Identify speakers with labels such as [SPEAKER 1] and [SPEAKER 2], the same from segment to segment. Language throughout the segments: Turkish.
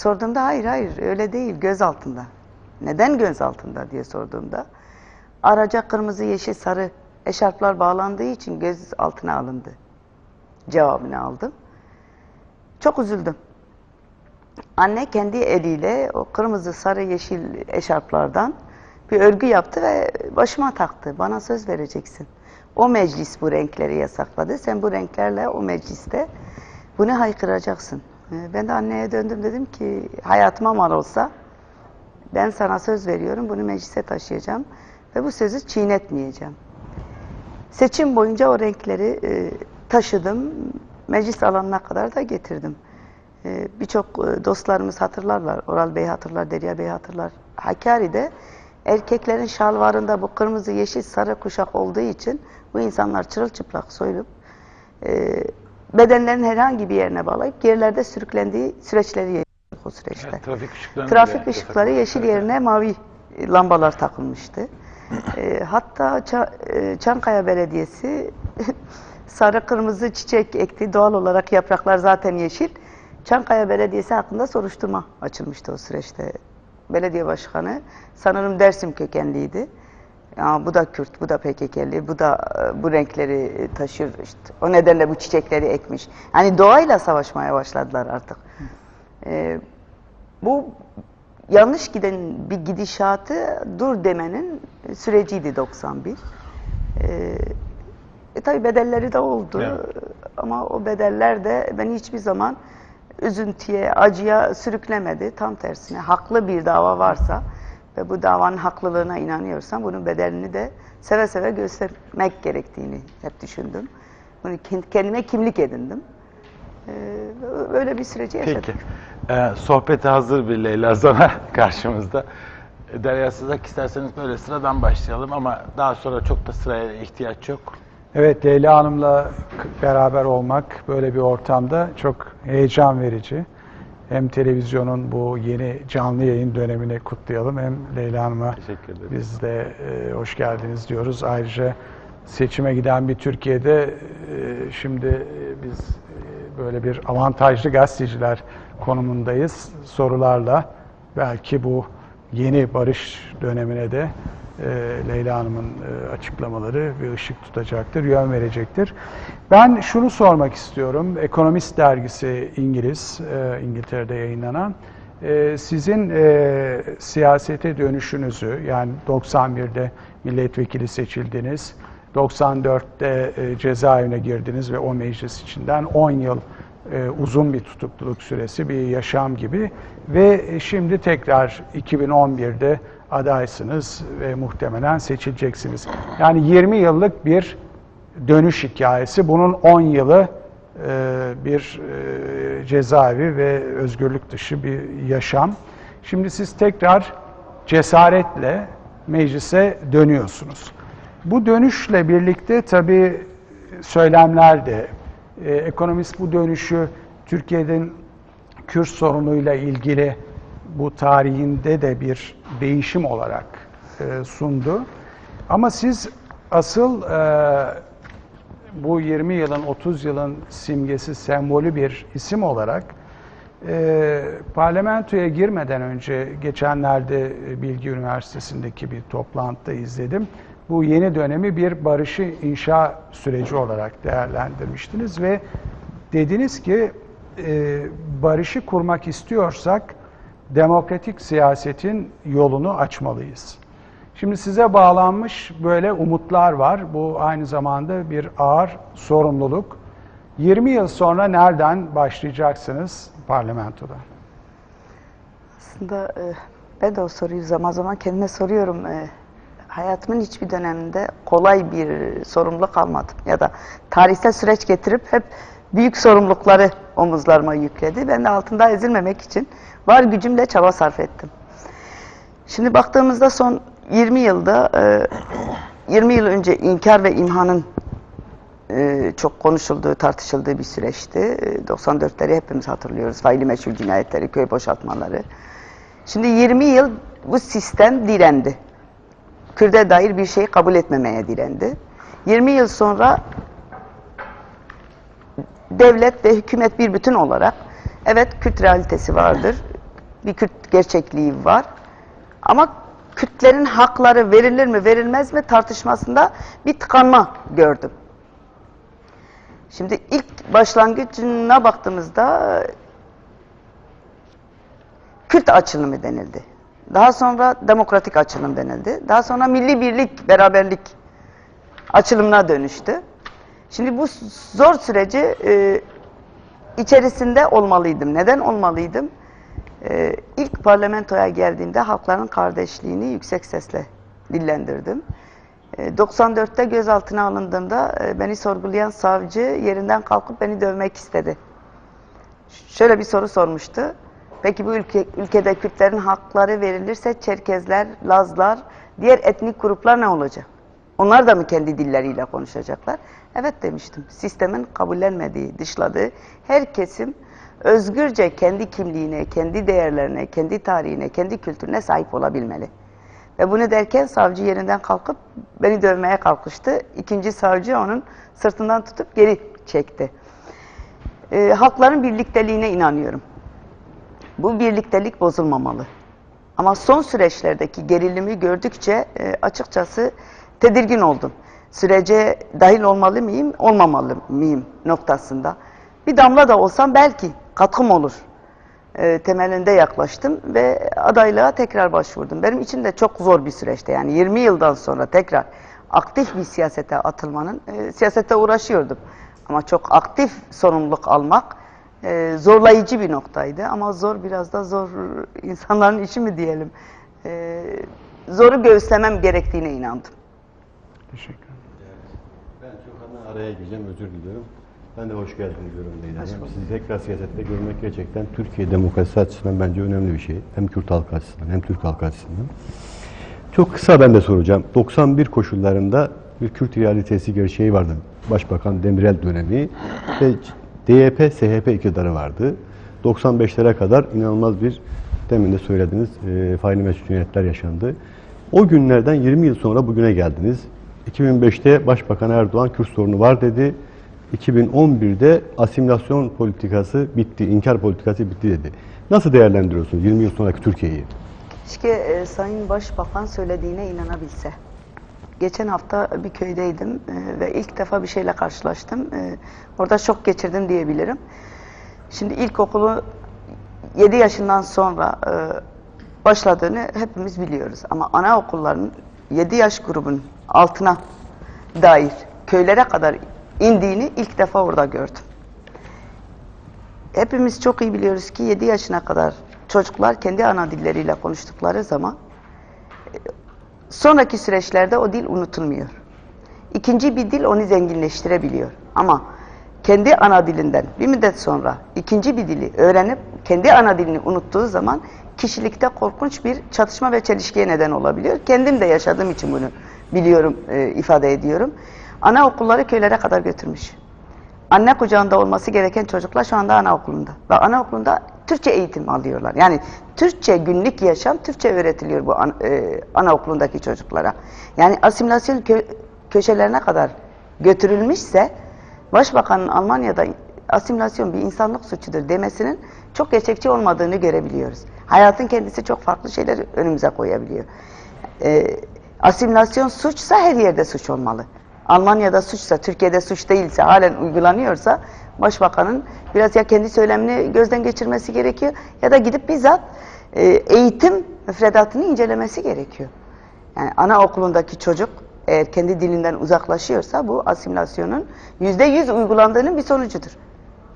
[SPEAKER 1] Sorduğumda hayır hayır öyle değil göz altında. Neden göz altında diye sorduğumda araca kırmızı yeşil sarı eşarplar bağlandığı için göz altına alındı. Cevabını aldım. Çok üzüldüm. Anne kendi eliyle o kırmızı, sarı, yeşil eşarplardan bir örgü yaptı ve başıma taktı. Bana söz vereceksin. O meclis bu renkleri yasakladı. Sen bu renklerle o mecliste bunu haykıracaksın. Ee, Ben de anneye döndüm dedim ki hayatıma mal olsa ben sana söz veriyorum bunu meclise taşıyacağım ve bu sözü çiğnetmeyeceğim. Seçim boyunca o renkleri e, taşıdım. Meclis alanına kadar da getirdim. E, Birçok e, dostlarımız hatırlarlar. Oral Bey hatırlar, Derya Bey hatırlar. Hakkari'de erkeklerin şalvarında bu kırmızı, yeşil, sarı kuşak olduğu için bu insanlar çırılçıplak soyulup e, bedenlerin herhangi bir yerine bağlayıp yerlerde sürüklendiği süreçleri yaşadık o süreçte.
[SPEAKER 2] Evet, trafik ışıklarını
[SPEAKER 1] Trafik ışıkları yeşil yerine mavi lambalar takılmıştı. Ee, hatta Ça- e, Çankaya Belediyesi sarı kırmızı çiçek ekti. Doğal olarak yapraklar zaten yeşil. Çankaya Belediyesi hakkında soruşturma açılmıştı o süreçte. Belediye başkanı sanırım Dersim kökenliydi. Ya bu da Kürt, bu da PKK'li, bu da e, bu renkleri taşır. işte. O nedenle bu çiçekleri ekmiş. Yani doğayla savaşmaya başladılar artık. Ee, bu yanlış giden bir gidişatı dur demenin süreciydi 91. Ee, e, tabii bedelleri de oldu
[SPEAKER 2] Evet.
[SPEAKER 1] ama o bedeller de beni hiçbir zaman üzüntüye, acıya sürüklemedi. Tam tersine haklı bir dava varsa ve bu davanın haklılığına inanıyorsam bunun bedelini de seve seve göstermek gerektiğini hep düşündüm. Bunu kend- kendime kimlik edindim. Ee, böyle bir süreci yaşadık.
[SPEAKER 2] Peki. Ee, sohbete hazır bir Leyla Zana karşımızda. Ee, Derya Sızak isterseniz böyle sıradan başlayalım ama daha sonra çok da sıraya ihtiyaç yok.
[SPEAKER 3] Evet Leyla Hanım'la beraber olmak böyle bir ortamda çok heyecan verici. Hem televizyonun bu yeni canlı yayın dönemini kutlayalım hem Leyla Hanım'a biz de e, hoş geldiniz diyoruz. Ayrıca seçime giden bir Türkiye'de e, şimdi e, biz e, böyle bir avantajlı gazeteciler konumundayız. Sorularla belki bu yeni barış dönemine de e, Leyla Hanım'ın e, açıklamaları bir ışık tutacaktır, yön verecektir. Ben şunu sormak istiyorum. Ekonomist dergisi İngiliz, e, İngiltere'de yayınlanan. e, sizin e, siyasete dönüşünüzü, yani 91'de milletvekili seçildiniz, 94'te e, cezaevine girdiniz ve o meclis içinden 10 yıl e, uzun bir tutukluluk süresi, bir yaşam gibi ve e, şimdi tekrar 2011'de adaysınız ve muhtemelen seçileceksiniz. Yani 20 yıllık bir dönüş hikayesi. Bunun 10 yılı e, bir e, cezaevi ve özgürlük dışı bir yaşam. Şimdi siz tekrar cesaretle meclise dönüyorsunuz. Bu dönüşle birlikte tabii söylemler de, e, ekonomist bu dönüşü Türkiye'nin Kürt sorunuyla ilgili bu tarihinde de bir değişim olarak e, sundu. Ama siz asıl e, bu 20 yılın, 30 yılın simgesi, sembolü bir isim olarak e, parlamentoya girmeden önce geçenlerde e, Bilgi Üniversitesi'ndeki bir toplantıda izledim. Bu yeni dönemi bir barışı inşa süreci olarak değerlendirmiştiniz ve dediniz ki e, barışı kurmak istiyorsak demokratik siyasetin yolunu açmalıyız. Şimdi size bağlanmış böyle umutlar var. Bu aynı zamanda bir ağır sorumluluk. 20 yıl sonra nereden başlayacaksınız parlamentoda?
[SPEAKER 1] Aslında e, ben de o soruyu zaman zaman kendime soruyorum. E, hayatımın hiçbir döneminde kolay bir sorumluluk almadım. Ya da tarihsel süreç getirip hep büyük sorumlulukları omuzlarıma yükledi. Ben de altında ezilmemek için var gücümle çaba sarf ettim. Şimdi baktığımızda son 20 yılda e, 20 yıl önce inkar ve imhanın e, çok konuşulduğu, tartışıldığı bir süreçti. E, 94'leri hepimiz hatırlıyoruz. Faili meçhul cinayetleri, köy boşaltmaları. Şimdi 20 yıl bu sistem direndi. Kürde dair bir şey kabul etmemeye direndi. 20 yıl sonra devlet ve hükümet bir bütün olarak evet Kürt realitesi vardır. Bir Kürt gerçekliği var. Ama Kürtlerin hakları verilir mi verilmez mi tartışmasında bir tıkanma gördüm. Şimdi ilk başlangıcına baktığımızda Kürt açılımı denildi. Daha sonra demokratik açılım denildi. Daha sonra milli birlik, beraberlik açılımına dönüştü. Şimdi bu zor süreci e, içerisinde olmalıydım. Neden olmalıydım? E, ilk parlamentoya geldiğimde halkların kardeşliğini yüksek sesle dillendirdim. E, 94'te gözaltına alındığımda e, beni sorgulayan savcı yerinden kalkıp beni dövmek istedi. Şöyle bir soru sormuştu. Peki bu ülke, ülkede Kürtlerin hakları verilirse Çerkezler, Lazlar, diğer etnik gruplar ne olacak? Onlar da mı kendi dilleriyle konuşacaklar? Evet demiştim. Sistemin kabullenmediği, dışladığı her kesim özgürce kendi kimliğine, kendi değerlerine, kendi tarihine, kendi kültürüne sahip olabilmeli. Ve bunu derken savcı yerinden kalkıp beni dövmeye kalkıştı. İkinci savcı onun sırtından tutup geri çekti. Ee, halkların birlikteliğine inanıyorum. Bu birliktelik bozulmamalı. Ama son süreçlerdeki gerilimi gördükçe e, açıkçası tedirgin oldum. Sürece dahil olmalı mıyım, olmamalı mıyım noktasında. Bir damla da olsam belki katkım olur e, temelinde yaklaştım ve adaylığa tekrar başvurdum. Benim için de çok zor bir süreçte yani 20 yıldan sonra tekrar aktif bir siyasete atılmanın, e, siyasete uğraşıyordum. Ama çok aktif sorumluluk almak e, zorlayıcı bir noktaydı. Ama zor biraz da zor insanların işi mi diyelim. E, zoru göğüslemem gerektiğine inandım.
[SPEAKER 3] Teşekkür ederim.
[SPEAKER 4] Ben çok hemen araya gireceğim, özür diliyorum. Ben de hoş geldiniz Hanım. Sizi tekrar siyasette görmek gerçekten Türkiye demokrasisi açısından bence önemli bir şey. Hem Kürt halkı açısından hem Türk halkı açısından. Çok kısa ben de soracağım. 91 koşullarında bir Kürt realitesi gerçeği vardı. Başbakan Demirel dönemi ve DYP, SHP iktidarı vardı. 95'lere kadar inanılmaz bir, demin de söylediniz, e, faili mesuliyetler yaşandı. O günlerden 20 yıl sonra bugüne geldiniz. 2005'te Başbakan Erdoğan Kürt sorunu var dedi. 2011'de asimilasyon politikası bitti, inkar politikası bitti dedi. Nasıl değerlendiriyorsunuz 20 yıl sonraki Türkiye'yi?
[SPEAKER 1] Keşke e, Sayın Başbakan söylediğine inanabilse. Geçen hafta bir köydeydim e, ve ilk defa bir şeyle karşılaştım. E, orada şok geçirdim diyebilirim. Şimdi ilkokulu 7 yaşından sonra e, başladığını hepimiz biliyoruz. Ama anaokullarının 7 yaş grubun altına dair köylere kadar indiğini ilk defa orada gördüm. Hepimiz çok iyi biliyoruz ki 7 yaşına kadar çocuklar kendi ana dilleriyle konuştukları zaman sonraki süreçlerde o dil unutulmuyor. İkinci bir dil onu zenginleştirebiliyor. Ama kendi ana dilinden bir müddet sonra ikinci bir dili öğrenip kendi ana dilini unuttuğu zaman kişilikte korkunç bir çatışma ve çelişkiye neden olabiliyor. Kendim de yaşadığım için bunu biliyorum, e, ifade ediyorum. Anaokulları köylere kadar götürmüş. Anne kucağında olması gereken çocuklar şu anda anaokulunda. Ve anaokulunda Türkçe eğitim alıyorlar. Yani Türkçe günlük yaşam Türkçe öğretiliyor bu an, e, anaokulundaki çocuklara. Yani asimilasyon kö- köşelerine kadar götürülmüşse Başbakanın Almanya'da asimilasyon bir insanlık suçudur demesinin çok gerçekçi olmadığını görebiliyoruz. Hayatın kendisi çok farklı şeyler önümüze koyabiliyor. E, asimilasyon suçsa her yerde suç olmalı. Almanya'da suçsa, Türkiye'de suç değilse, halen uygulanıyorsa başbakanın biraz ya kendi söylemini gözden geçirmesi gerekiyor ya da gidip bizzat e, eğitim müfredatını incelemesi gerekiyor. Yani anaokulundaki çocuk eğer kendi dilinden uzaklaşıyorsa bu asimilasyonun yüzde yüz uygulandığının bir sonucudur.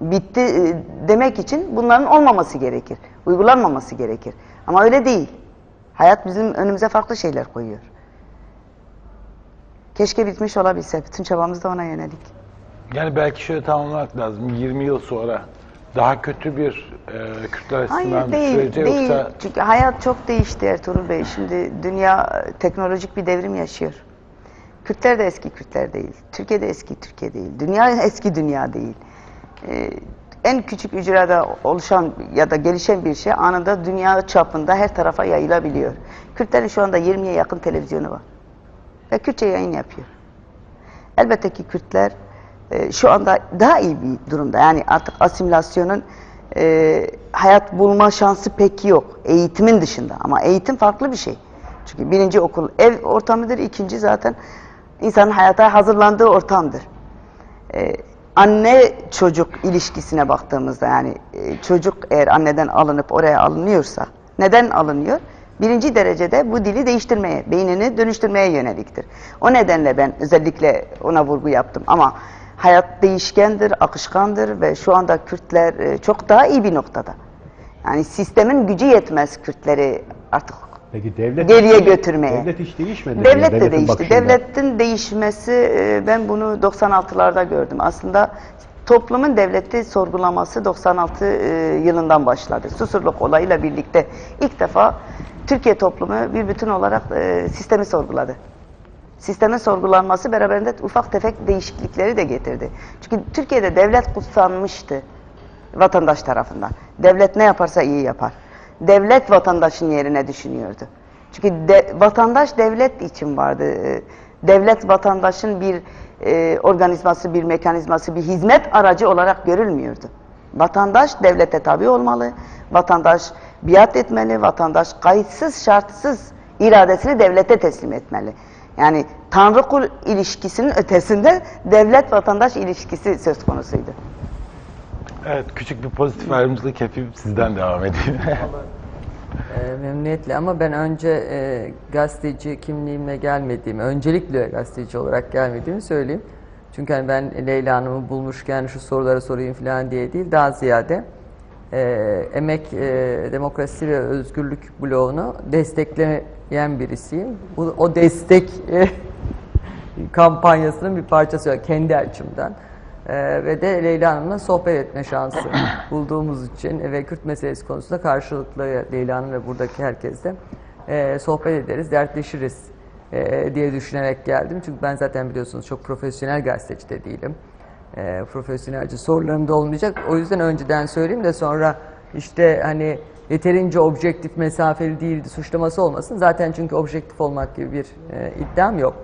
[SPEAKER 1] Bitti e, demek için bunların olmaması gerekir. Uygulanmaması gerekir. Ama öyle değil. Hayat bizim önümüze farklı şeyler koyuyor. Keşke bitmiş olabilse. Bütün çabamız da ona yönelik.
[SPEAKER 2] Yani belki şöyle tamamlamak lazım. 20 yıl sonra daha kötü bir e, Kürtler açısından
[SPEAKER 1] Hayır değil,
[SPEAKER 2] sürece
[SPEAKER 1] değil.
[SPEAKER 2] yoksa
[SPEAKER 1] Çünkü hayat çok değişti Ertuğrul Bey. Şimdi dünya teknolojik bir devrim yaşıyor. Kürtler de eski Kürtler değil. Türkiye de eski Türkiye değil. Dünya eski dünya değil. Ee, en küçük ücrede oluşan ya da gelişen bir şey anında dünya çapında her tarafa yayılabiliyor. Kürtlerin şu anda 20'ye yakın televizyonu var. Ve Kürtçe yayın yapıyor. Elbette ki Kürtler e, şu anda daha iyi bir durumda. Yani artık asimilasyonun e, hayat bulma şansı pek yok. Eğitimin dışında. Ama eğitim farklı bir şey. Çünkü birinci okul ev ortamıdır. ikinci zaten insanın hayata hazırlandığı ortamdır. Ee, anne çocuk ilişkisine baktığımızda yani e, çocuk eğer anneden alınıp oraya alınıyorsa neden alınıyor? Birinci derecede bu dili değiştirmeye, beynini dönüştürmeye yöneliktir. O nedenle ben özellikle ona vurgu yaptım ama hayat değişkendir, akışkandır ve şu anda Kürtler e, çok daha iyi bir noktada. Yani sistemin gücü yetmez Kürtleri artık
[SPEAKER 4] Peki devlet
[SPEAKER 1] Geriye götürmeye.
[SPEAKER 4] Devlet hiç değişmedi.
[SPEAKER 1] Devlet de değişti.
[SPEAKER 4] bakışında.
[SPEAKER 1] Devletin değişmesi e, ben bunu 96'larda gördüm. Aslında toplumun devleti sorgulaması 96 e, yılından başladı. Susurluk olayıyla birlikte ilk defa Türkiye toplumu bir bütün olarak e, sistemi sorguladı. Sistemin sorgulanması beraberinde ufak tefek değişiklikleri de getirdi. Çünkü Türkiye'de devlet kutsanmıştı vatandaş tarafından. Devlet ne yaparsa iyi yapar. Devlet vatandaşın yerine düşünüyordu. Çünkü de- vatandaş devlet için vardı. Ee, Devlet vatandaşın bir e, organizması, bir mekanizması, bir hizmet aracı olarak görülmüyordu. Vatandaş devlete tabi olmalı, vatandaş biat etmeli, vatandaş kayıtsız şartsız iradesini devlete teslim etmeli. Yani Tanrı kul ilişkisinin ötesinde devlet vatandaş ilişkisi söz konusuydu.
[SPEAKER 2] Evet, küçük bir pozitif ayrımcılık yapayım, sizden devam edeyim.
[SPEAKER 5] E, memnuniyetle ama ben önce e, gazeteci kimliğimle gelmediğimi, öncelikle gazeteci olarak gelmediğimi söyleyeyim. Çünkü hani ben Leyla Hanım'ı bulmuşken şu soruları sorayım falan diye değil, daha ziyade e, emek, e, demokrasi ve özgürlük bloğunu destekleyen birisiyim. Bu, o destek e, kampanyasının bir parçası kendi açımdan. Ee, ve de Leyla Hanım'la sohbet etme şansı bulduğumuz için ve Kürt meselesi konusunda karşılıklı Leyla Hanım ve buradaki herkesle e, sohbet ederiz, dertleşiriz e, diye düşünerek geldim. Çünkü ben zaten biliyorsunuz çok profesyonel gazeteci de değilim. E, profesyonelce sorularım da olmayacak. O yüzden önceden söyleyeyim de sonra işte hani yeterince objektif mesafeli değildi suçlaması olmasın. Zaten çünkü objektif olmak gibi bir e, iddiam yok.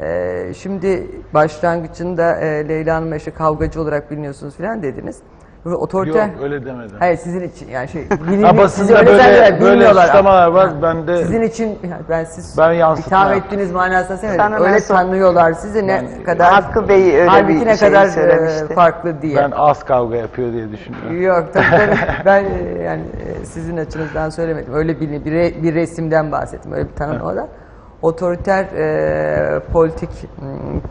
[SPEAKER 5] Ee, şimdi başlangıcında e, Leyla Hanım'a işte kavgacı olarak biliniyorsunuz falan dediniz. Böyle otoriter...
[SPEAKER 2] Yok, öyle demedim.
[SPEAKER 5] Hayır sizin için yani şey
[SPEAKER 2] Ha,
[SPEAKER 5] bilinmi,
[SPEAKER 2] basında böyle- böyle
[SPEAKER 5] bilmiyorlar.
[SPEAKER 2] suçlamalar var,
[SPEAKER 5] Ha,
[SPEAKER 2] ben de-
[SPEAKER 5] Sizin için yani ben siz
[SPEAKER 2] Ben
[SPEAKER 5] itham ettiğiniz manasında.
[SPEAKER 1] Sana
[SPEAKER 5] Öyle
[SPEAKER 1] sor-
[SPEAKER 5] tanıyorlar sizi ne kadar...
[SPEAKER 1] Hakkı Bey öyle
[SPEAKER 5] halbuki
[SPEAKER 1] bir
[SPEAKER 5] ne
[SPEAKER 1] şey
[SPEAKER 5] kadar e,
[SPEAKER 1] söylemişti.
[SPEAKER 5] farklı diye.
[SPEAKER 2] Ben az kavga yapıyor diye düşünüyorum.
[SPEAKER 5] Yok tabii ben e, yani e, sizin açınızdan söylemedim. Öyle bir, bir, bir resimden bahsettim. Öyle bir tanımlamadan. Otoriter e, politik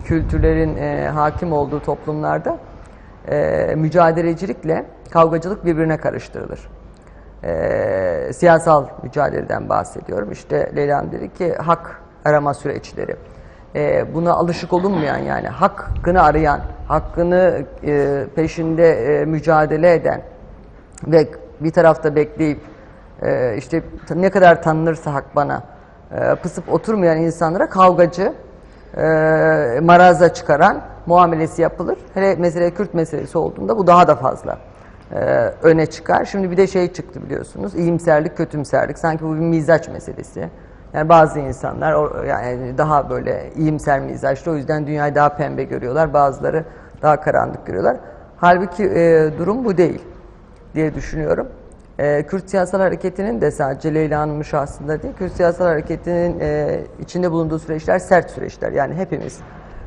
[SPEAKER 5] kültürlerin e, hakim olduğu toplumlarda e, mücadelecilikle kavgacılık birbirine karıştırılır. E, siyasal mücadeleden bahsediyorum. İşte Leyla dedi ki hak arama süreçleri. E, buna alışık olunmayan yani hakkını arayan, hakkını e, peşinde e, mücadele eden ve bir tarafta bekleyip e, işte ne kadar tanınırsa hak bana e, pısıp oturmayan insanlara kavgacı, e, maraza çıkaran muamelesi yapılır. Hele mesele Kürt meselesi olduğunda bu daha da fazla e, öne çıkar. Şimdi bir de şey çıktı biliyorsunuz, iyimserlik, kötümserlik. Sanki bu bir mizaç meselesi. Yani bazı insanlar yani daha böyle iyimser mizaçlı o yüzden dünyayı daha pembe görüyorlar. Bazıları daha karanlık görüyorlar. Halbuki e, durum bu değil diye düşünüyorum. E, Kürt siyasal hareketinin de sadece Leyla Hanım'ın şahsında değil, Kürt siyasal hareketinin e, içinde bulunduğu süreçler sert süreçler. Yani hepimiz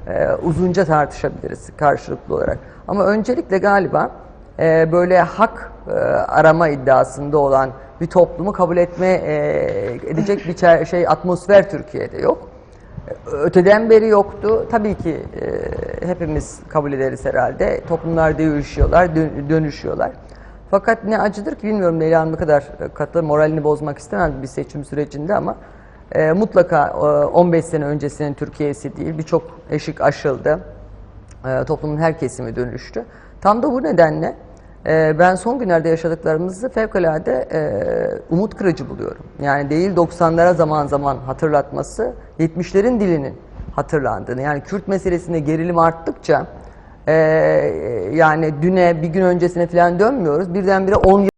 [SPEAKER 5] e, uzunca tartışabiliriz karşılıklı olarak. Ama öncelikle galiba e, böyle hak e, arama iddiasında olan bir toplumu kabul etme e, edecek bir şey atmosfer Türkiye'de yok. Öteden beri yoktu. Tabii ki e, hepimiz kabul ederiz herhalde. Toplumlar değişiyorlar, dön- dönüşüyorlar. Fakat ne acıdır ki bilmiyorum Leyla Hanım kadar e, katı, moralini bozmak istemem bir seçim sürecinde ama e, mutlaka e, 15 sene öncesinin Türkiye'si değil. Birçok eşik aşıldı. E, toplumun her kesimi dönüştü. Tam da bu nedenle e, ben son günlerde yaşadıklarımızı fevkalade e, umut kırıcı buluyorum. Yani değil 90'lara zaman zaman hatırlatması, 70'lerin dilinin hatırlandığını. Yani Kürt meselesinde gerilim arttıkça e, yani düne bir gün öncesine falan dönmüyoruz. Birdenbire 10 yıl